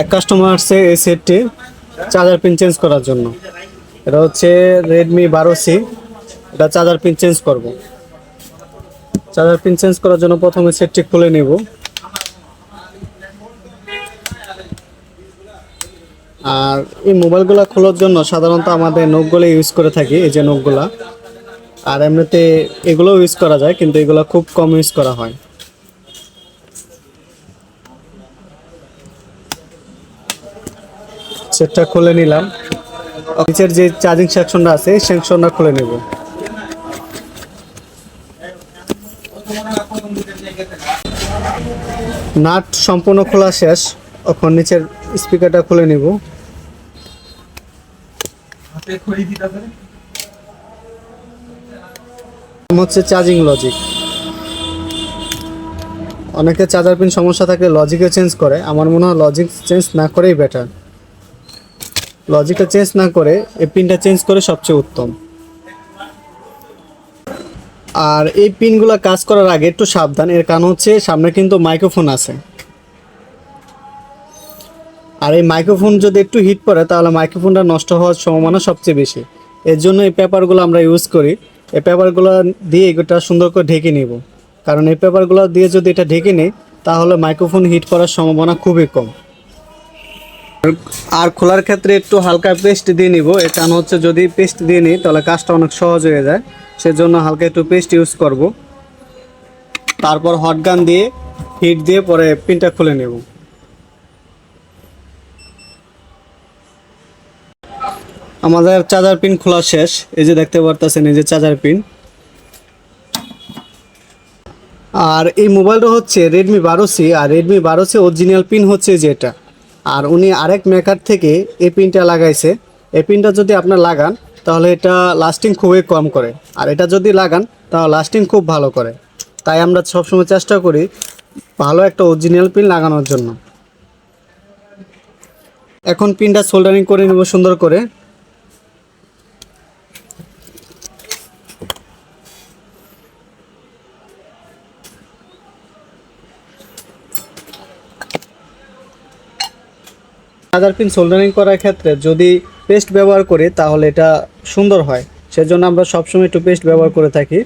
এক কাস্টমার আসছে এই সেটটি চার্জার পিন চেঞ্জ করার জন্য। এটা হচ্ছে রেডমি বারো সি এটা চার্জার পিন চেঞ্জ করব। চার্জার পিন চেঞ্জ করার জন্য প্রথমে সেটটি খুলে নিব। আর এই মোবাইলগুলো খোলার জন্য সাধারণত আমাদের নখগুলো ইউজ করে থাকি, এই যে নখগুলা আর এমনিতে এগুলো ইউজ করা যায়, কিন্তু এগুলো খুব কম ইউজ করা হয়। সেটটা খুলে নিলাম। নিচের যে চার্জিং সেকশনটা আছে সেকশনটা খুলে নেব। নাট সম্পূর্ণ খোলা শেষ। এখন নিচের স্পিকারটা খুলে নিব। হচ্ছে চার্জিং লজিক অনেকে চার্জার পিন সমস্যা থাকলে লজিকে চেঞ্জ করে। আমার মনে হয় লজিক চেঞ্জ না করেই বেটার লজিকটা চেঞ্জ না করে, এই পিনটা চেঞ্জ করে সবচেয়ে উত্তম। আর এই পিনগুলো কাজ করার আগে একটু সাবধান, এর কারণ হচ্ছে সামনে কিন্তু মাইক্রোফোন আছে। আর এই মাইক্রোফোন যদি একটু হিট পড়ে, তাহলে মাইক্রোফোনটা নষ্ট হওয়ার সম্ভাবনা সবচেয়ে বেশি। এর জন্য এই পেপারগুলো আমরা ইউজ করি। এই পেপারগুলো দিয়ে এটা সুন্দর করে ঢেকে নিব। কারণ এই পেপারগুলো দিয়ে যদি এটা ঢেকে নিই, তাহলে মাইক্রোফোন হিট করার সম্ভাবনা খুবই কম। আর খোলার ক্ষেত্রে একটু হালকা পেস্ট দিয়ে নিব। এর কারণ হচ্ছে যদি পেস্ট দিয়ে নিই, তাহলে কাজটা অনেক সহজ হয়ে যায়। সেজন্য হালকা একটু পেস্ট ইউজ করব। তারপর হট গান দিয়ে হিট দিয়ে পরে পিনটা খুলে নেব। আমাদের চার্জার পিন খোলা শেষ। এই যে দেখতে পারতেছেন, এই যে চার্জার পিন আর এই মোবাইলটা হচ্ছে রেডমি বারো সি আর রেডমি বারো সি অরিজিনাল পিন হচ্ছে যেটা আর উনি আরেক মেকার থেকে এই পিনটা লাগাইছে। এই পিনটা যদি আপনার লাগান, তাহলে এটা লাস্টিং খুবই কম করে। আর এটা যদি লাগান, তাহলে লাস্টিং খুব ভালো করে। তাই আমরা সবসময় চেষ্টা করি ভালো একটা অরিজিনাল পিন লাগানোর জন্য। এখন পিনটা সোল্ডারিং করে নেব সুন্দর করে। চার্জার পিন সোল্ডারিং করার ক্ষেত্রে যদি পেস্ট ব্যবহার করি, তাহলে এটা সুন্দর হয়। সেজন্য আমরা সবসময় একটু পেস্ট ব্যবহার করে থাকি।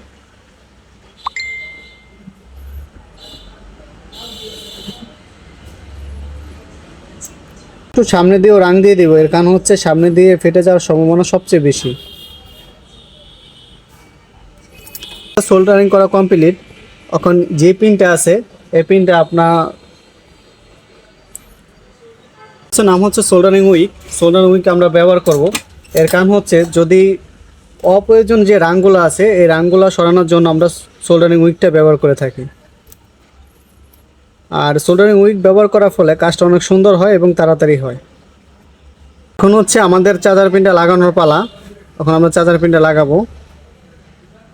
একটু সামনে দিয়েও রাং দিয়ে দিব, এর কারণ হচ্ছে সামনে দিয়ে ফেটে যাওয়ার সম্ভাবনা সবচেয়ে বেশি। সোল্ডারিং করা কমপ্লিট এখন যে পিনটা আছে, এই পিনটা আপনার হচ্ছে, নাম হচ্ছে সোল্ডারিং উইক। সোল্ডারিং উইক আমরা ব্যবহার করব। এর কারণ হচ্ছে, যদি অপ্রয়োজন যে রাংগুলো আছে, এই রাংগুলো সরানোর জন্য আমরা সোল্ডারিং উইকটা ব্যবহার করে থাকি। আর সোল্ডারিং উইক ব্যবহার করার ফলে কাজটা অনেক সুন্দর হয় এবং তাড়াতাড়ি হয়। এখন হচ্ছে আমাদের চার্জার পিনটা লাগানোর পালা। এখন আমরা চার্জার পিনটা লাগাবো।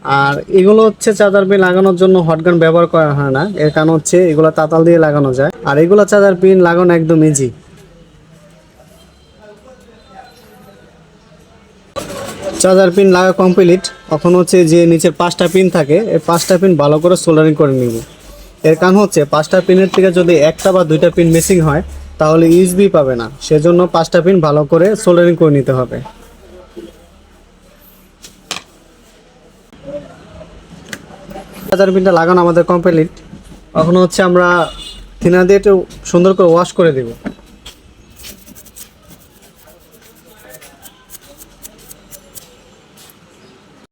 আর এগুলো হচ্ছে চার্জার পিন লাগানোর জন্য হটগান ব্যবহার করা হয় না। এর কারণ হচ্ছে, এগুলো তাতাল দিয়ে লাগানো যায়। আর এগুলো চার্জার পিন লাগানো একদম ইজি চার্জার পিন লাগা কমপ্লিট এখন হচ্ছে যে নিচের পাঁচটা পিন থাকে, এই পাঁচটা পিন ভালো করে সোল্ডারিং করে নিব। এর কারণ হচ্ছে পাঁচটা পিনের থেকে যদি একটা বা দুইটা পিন মিসিং হয়, তাহলে ইউজবি পাবে না। সেজন্য পাঁচটা পিন ভালো করে সোল্ডারিং করে নিতে হবে। চার্জার পিনটা লাগানো আমাদের কমপ্লিট এখন হচ্ছে আমরা থিনা দিয়ে একটু সুন্দর করে ওয়াশ করে দেবো।